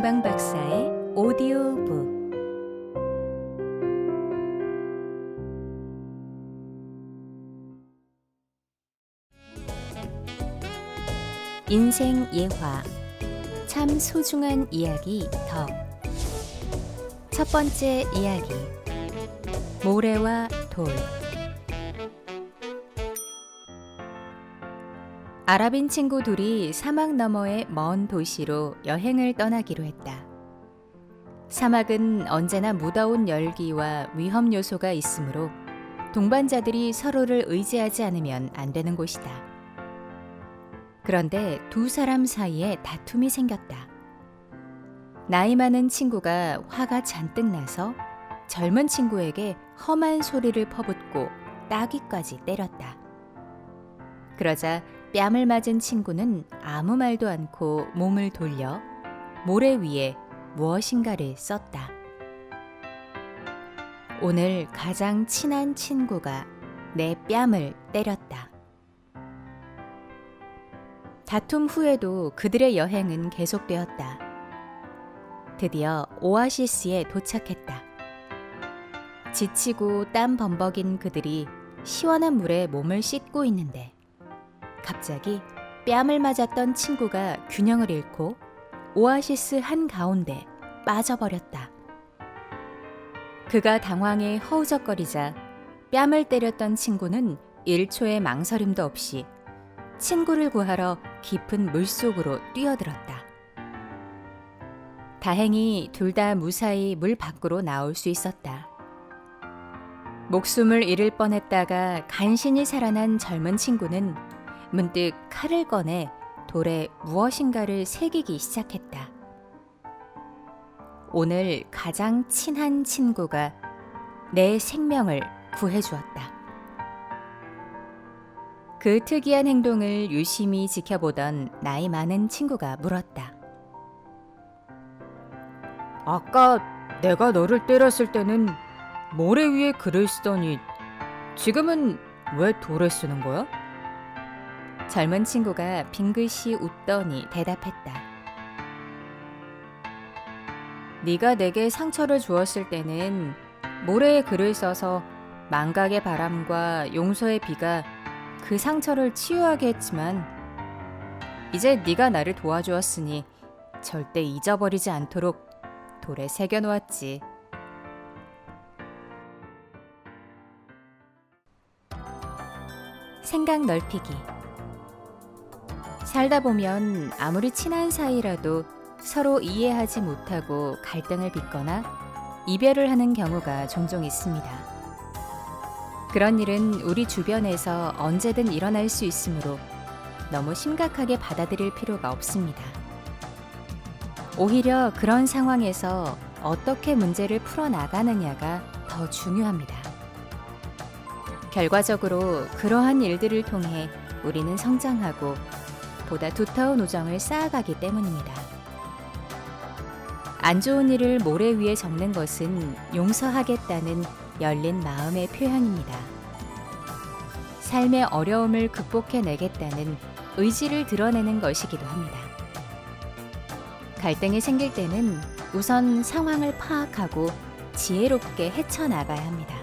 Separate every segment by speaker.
Speaker 1: 동방 박사의 오디오북. 인생 예화. 참 소중한 이야기 더첫 번째 이야기. 모래와 돌 아랍인 친구 둘이 사막 너머의 먼 도시로 여행을 떠나기로 했다. 사막은 언제나 무더운 열기와 위험 요소가 있으므로 동반자들이 서로를 의지하지 않으면 안 되는 곳이다. 그런데 두 사람 사이에 다툼이 생겼다. 나이 많은 친구가 화가 잔뜩 나서 젊은 친구에게 험한 소리를 퍼붓고 따귀까지 때렸다. 그러자 뺨을 맞은 친구는 아무 말도 않고 몸을 돌려 모래 위에 무엇인가를 썼다. 오늘 가장 친한 친구가 내 뺨을 때렸다. 다툼 후에도 그들의 여행은 계속되었다. 드디어 오아시스에 도착했다. 지치고 땀 범벅인 그들이 시원한 물에 몸을 씻고 있는데 갑자기 뺨을 맞았던 친구가 균형을 잃고 오아시스 한 가운데 빠져버렸다. 그가 당황해 허우적거리자 뺨을 때렸던 친구는 1초의 망설임도 없이 친구를 구하러 깊은 물속으로 뛰어들었다. 다행히 둘 다 무사히 물 밖으로 나올 수 있었다. 목숨을 잃을 뻔했다가 간신히 살아난 젊은 친구는 문득 칼을 꺼내 돌에 무엇인가를 새기기 시작했다. 오늘 가장 친한 친구가 내 생명을 구해주었다. 그 특이한 행동을 유심히 지켜보던 나이 많은 친구가 물었다.
Speaker 2: 아까 내가 너를 때렸을 때는 모래 위에 글을 쓰더니 지금은 왜 돌에 쓰는 거야?
Speaker 1: 젊은 친구가 빙긋이 웃더니 대답했다. 네가 내게 상처를 주었을 때는 모래에 글을 써서 망각의 바람과 용서의 비가 그 상처를 치유하게 했지만 이제 네가 나를 도와주었으니 절대 잊어버리지 않도록 돌에 새겨 놓았지. 생각 넓히기 살다 보면 아무리 친한 사이라도 서로 이해하지 못하고 갈등을 빚거나 이별을 하는 경우가 종종 있습니다. 그런 일은 우리 주변에서 언제든 일어날 수 있으므로 너무 심각하게 받아들일 필요가 없습니다. 오히려 그런 상황에서 어떻게 문제를 풀어나가느냐가 더 중요합니다. 결과적으로 그러한 일들을 통해 우리는 성장하고 보다 두터운 우정을 쌓아가기 때문입니다. 안 좋은 일을 모래 위에 적는 것은 용서하겠다는 열린 마음의 표현입니다. 삶의 어려움을 극복해내겠다는 의지를 드러내는 것이기도 합니다. 갈등이 생길 때는 우선 상황을 파악하고 지혜롭게 헤쳐나가야 합니다.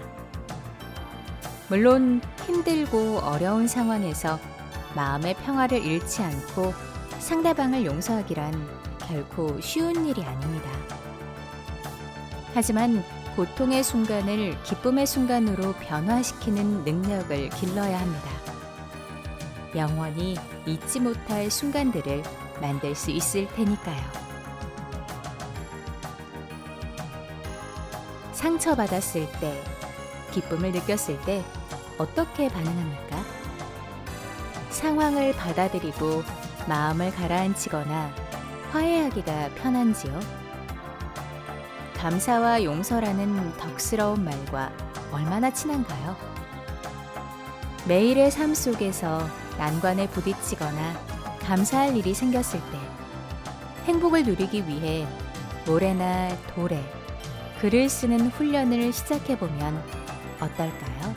Speaker 1: 물론 힘들고 어려운 상황에서 마음의 평화를 잃지 않고 상대방을 용서하기란 결코 쉬운 일이 아닙니다. 하지만 고통의 순간을 기쁨의 순간으로 변화시키는 능력을 길러야 합니다. 영원히 잊지 못할 순간들을 만들 수 있을 테니까요. 상처받았을 때, 기쁨을 느꼈을 때 어떻게 반응합니까? 상황을 받아들이고 마음을 가라앉히거나 화해하기가 편한지요? 감사와 용서라는 덕스러운 말과 얼마나 친한가요? 매일의 삶 속에서 난관에 부딪히거나 감사할 일이 생겼을 때 행복을 누리기 위해 모래나 돌에 글을 쓰는 훈련을 시작해보면 어떨까요?